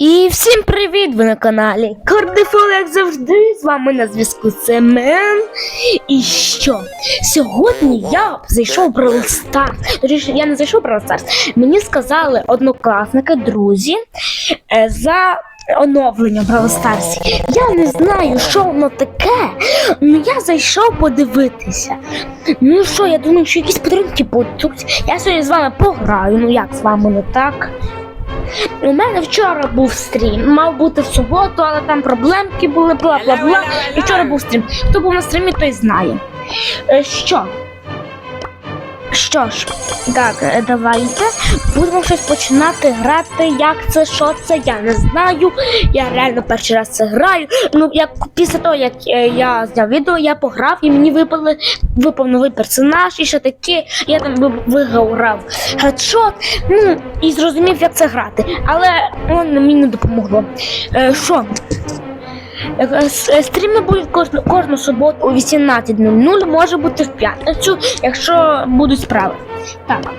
І всім привіт! Ви на каналі Кардифол, як завжди, з вами на зв'язку Семен. І що? Сьогодні я зайшов в Brawl Stars. Точніше, я не зайшов в Brawl Stars. Мені сказали однокласники, друзі, е, за оновлення Brawl Stars. Я не знаю, що воно таке. Ну я зайшов подивитися. Ну що, я думаю, що якісь подарунки будуть. Я сьогодні з вами пограю. Ну як з вами не так? У мене вчора був стрім. Мав бути в суботу, але там проблемки були, бла бла бла. І вчора був стрім. Хто був на стрімі, той знає. Е, Що? Що ж, так, е, давайте будемо щось починати грати. Як це, що це, я не знаю. Я реально перший раз це граю. Ну, як після того, як е, я зняв відео, я пограв і мені випали випав новий персонаж і ще таке. Я там виграв гедшот. Ну і зрозумів, як це грати. Але воно мені не допомогло. Е, Що? Стріми будуть кожну, кожну суботу о 18.00, може бути в п'ятницю, якщо будуть справи. Так.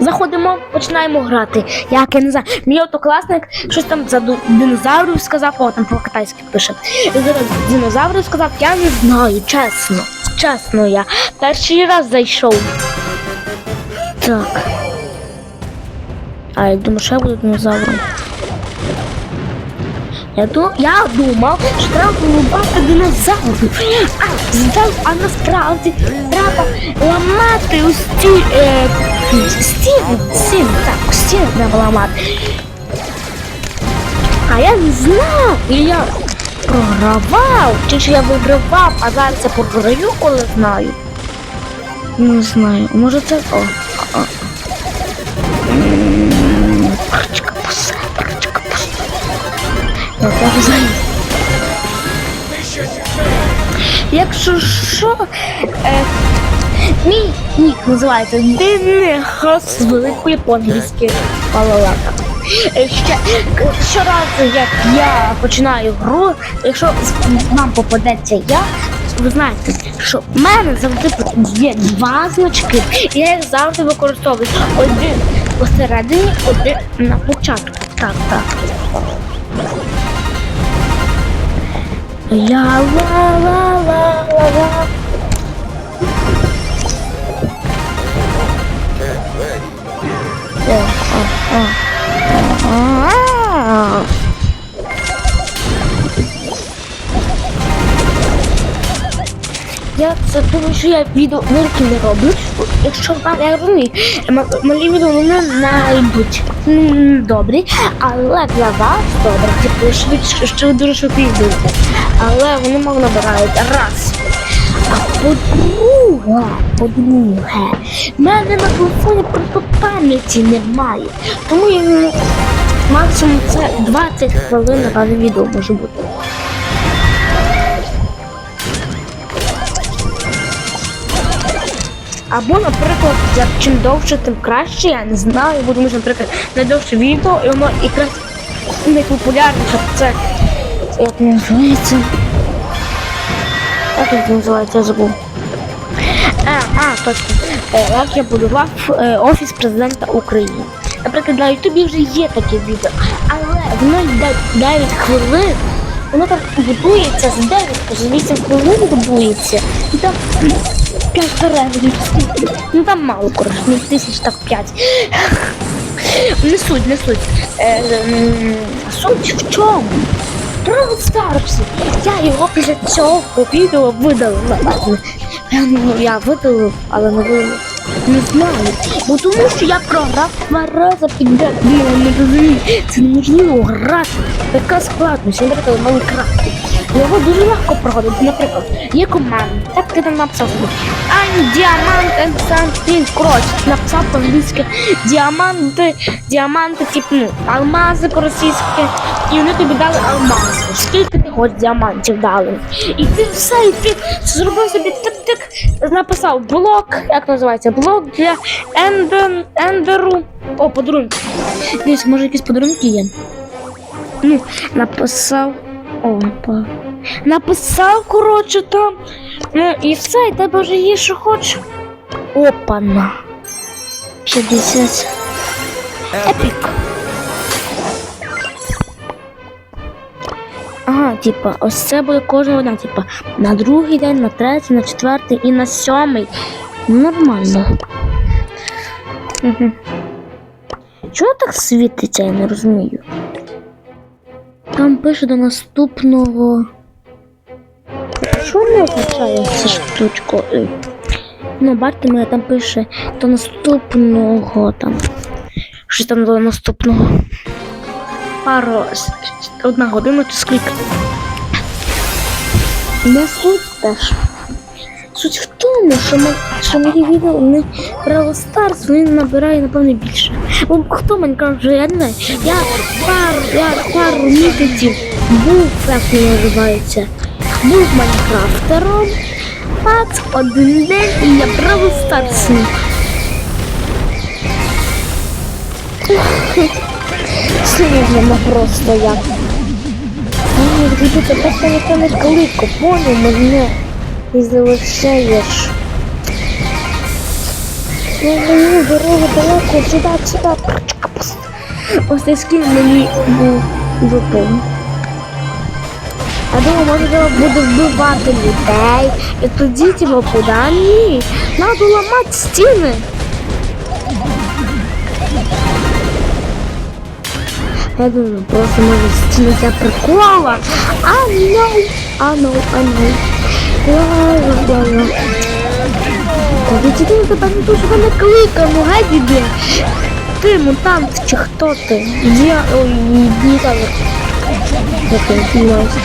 Заходимо, починаємо грати. Як я не знаю. Мій однокласник щось там за динозаврів сказав, о, там по-китайськи пише. Зараз динозаврів сказав, я не знаю, чесно. Чесно я. Перший раз зайшов. Так. А я думаю, що я буду динозавром. Я, ду... я думав, що треба динозаврів. А, здав, а насправді треба ламати ось ці е, стіни. Стіни, так, стіни треба ламати. А я не знав, і я програвав, чи ж я вигравав, а зараз я програю, коли знаю. Не знаю, може це. О, о. М, Якщо що, е, мій нік називається Денехас з великої по-англійськи палалака. Е, Ще щоразу, як я починаю гру, якщо вам попадеться я, ви знаєте, що в мене завжди є два значки, і я їх завжди використовую. Один посередині, один на початку. Так, так. Я ла ла ла ла ла. О, о, о. А. Я це думаю, що я відео великі не роблю. Якщо я розумію, малі відео вони не йдуть добрі, але для вас добре, типу швидше, що ви дуже швидко. Але вони мало набирають раз. А по-друге, по-друге, в мене на телефоні просто пам'яті немає. Тому я ну, максимум це 20 хвилин на відео може бути. Або, наприклад, як чим довше, тим краще, я не знаю, бо тому що, наприклад, найдовше відео, і воно якраз найпопулярніше це як називається. Як це називається, я забув. А, а, точно. Е, Як я будував е, офіс президента України. Наприклад, на Ютубі вже є таке відео, але воно йде 9 хвилин. Воно там будується з 9 по 8 хвилин будується. І там 5 переглядів. Ну там мало, коротше, ну тисяч так 5. Не суть, не суть. Е, м, суть в чому? Бравл Старсі. Я його після цього відео видалила. Ладно. Ну, я видалив, але не видалив. Не знаю. Бо тому що я програв два рази підряд. Ну, я не розумію. Це неможливо грати. Така складність, наприклад, в Майнкрафті. Його дуже легко проходити. Наприклад, є команда. Так ти там написав. I'm diamant something. Коротше, написав по-англійськи діаманти, діаманти, типу, ну, алмази по-російськи. І вони тобі дали алмази. Скільки ти хочеш діамантів дали. І ти все, і ти зробив собі тик-тик, написав блок, як називається, блок для енден, ендеру. О, подарунки. Дивись, може якісь подарунки є. Ну, написав. О, по... Написав, коротше, там. Ну і все, і тебе вже є, що хочеш. Опана. 50. Епік. Ага, типа, ось це буде кожного дня, типа, на другий день, на третій, на четвертий і на сьомий. Нормально. Чого так світиться, я не розумію. Там пише до наступного. Що не означає ця штучка? Е, Ну, бачите, мене там пише до наступного там. Що там до наступного? Пару одна година чи скільки. Не суть теж. Суть в тому, що, ми, що мої відео не Brawl Stars, він набирає, напевно, більше. Бо хто мені каже, я не знаю. Я пару, я пару місяців був, як він називається, був Майнкрафтером, пац, один день і я Brawl Stars. Сильно просто як. Ні, тобі це просто ніхто не клико, поняв мене. І залишаєш. Ну, мені дорога далеко, сюди, сюди. Ось цей скін мені був випив. Я думаю, треба буде вбивати людей. І тоді типу, куди? Ні. Надо ламати стіни. Я думаю, просто може стіни для прикола. А ну, а ну, а ну. Ла-ла-ла-ла. Та від тебе тебе не дуже мене кликав, ну геть іди. Ти мутант чи хто ти? Я, ой, динозавр. Як я знімаюся.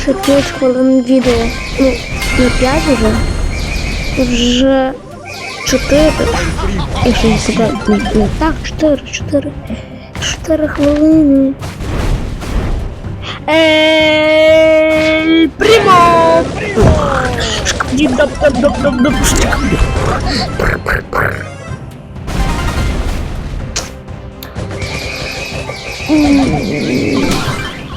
Ще 5 хвилин відео. Ну, не 5 вже. Вже 4. Якщо не себе так, 4, 4. 4 хвилини. Ель Примо!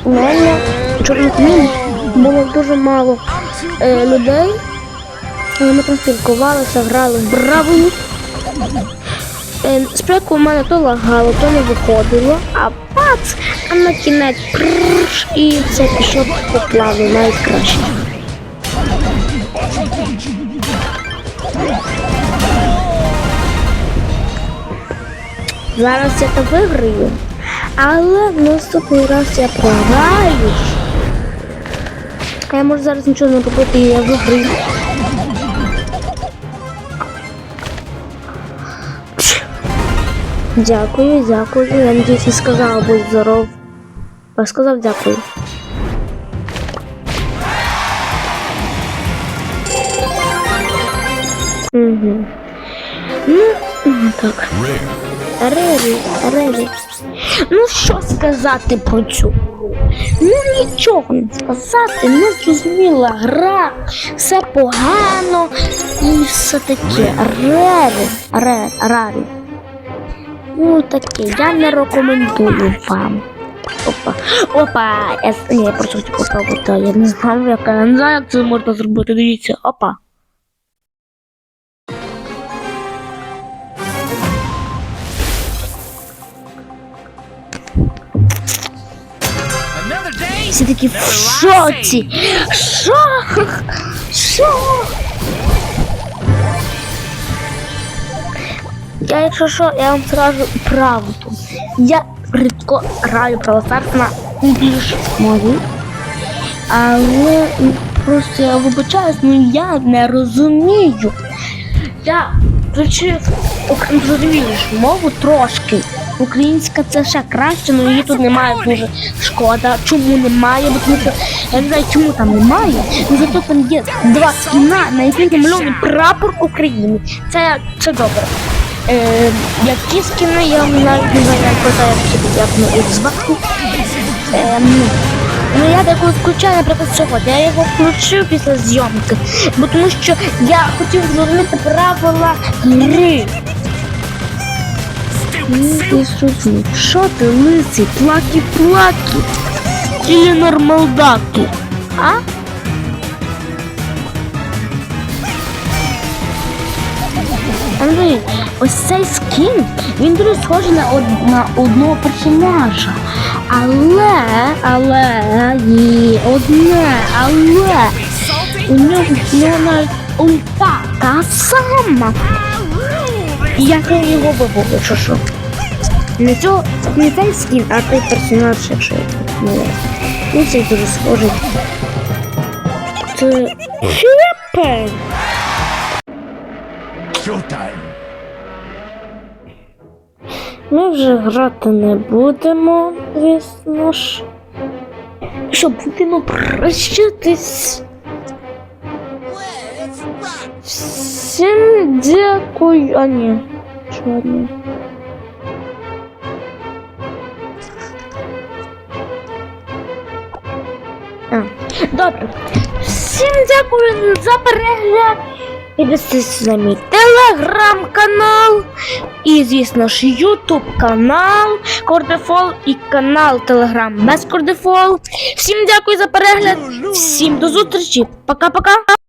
У мене чорних днів було дуже мало е, людей. Ми там спілкувалися, грали в. Е, Спочатку у мене то лагало, то не виходило, а пац, а на кінець прррш, і це пішов по плану найкраще. Зараз я то виграю, але наступний раз я програю. А я можу зараз нічого не робити, і я виграю. Дякую, дякую. Я надіюсь, я сказала, будь здоров. Я сказав дякую. Угу. Ну, так. Рері, Рері. Ну що сказати про цю? гру? Ну нічого не сказати, не зрозуміла гра, все погано і все таке. Рері, Рері, Рарі. Ну я не рекомендую вам. Опа, опа, я, ні, я просто хотів попробувати, я не знав, як, я не знаю, як це можна зробити, дивіться, опа. Всі такі в шоці. Що? Що? Я, якщо що, я вам скажу правду. Я рідко граю православна більш мові. Але просто я вибачаюсь, ну я не розумію. Я включив ук- зрозумієш мову трошки. Українська це ще краще, але її тут немає дуже шкода. Чому немає? Бо тому що я не знаю, чому там немає. Ну зато там є два скіна, на яких намальований прапор України. Це, це добре. Е, які скіни, я навіть не знаю, як питаю, як. Е, ну, я такого включаю, наприклад, сьогодні. Я його включив після зйомки, бо тому що я хотів зрозуміти правила гри. Ну, ти. Що ти лисий, плакі-плакі? Чи нормалдаки? А? Андрій, ось цей скін, він дуже схожий на, од- на одного персонажа. Але, але, є одне, але у нього, навіть ульта та сама. І я його вибув, якщо що. Не, цього, не цей скін, а той персонаж, якщо я не знаю. Ну, цей дуже схожий. Це Філіппин. Showtime. Ми вже грати не будемо, звісно ж. Що, будемо прощатись. Всім дякую. А ні. Що ні. А, добре. Всім дякую за перегляд. Підписуйтесь на мій телеграм-канал. І, звісно ж, Ютуб канал Кордефол і канал Телеграм без Кордефол. Всім дякую за перегляд. Всім до зустрічі. Пока-пока.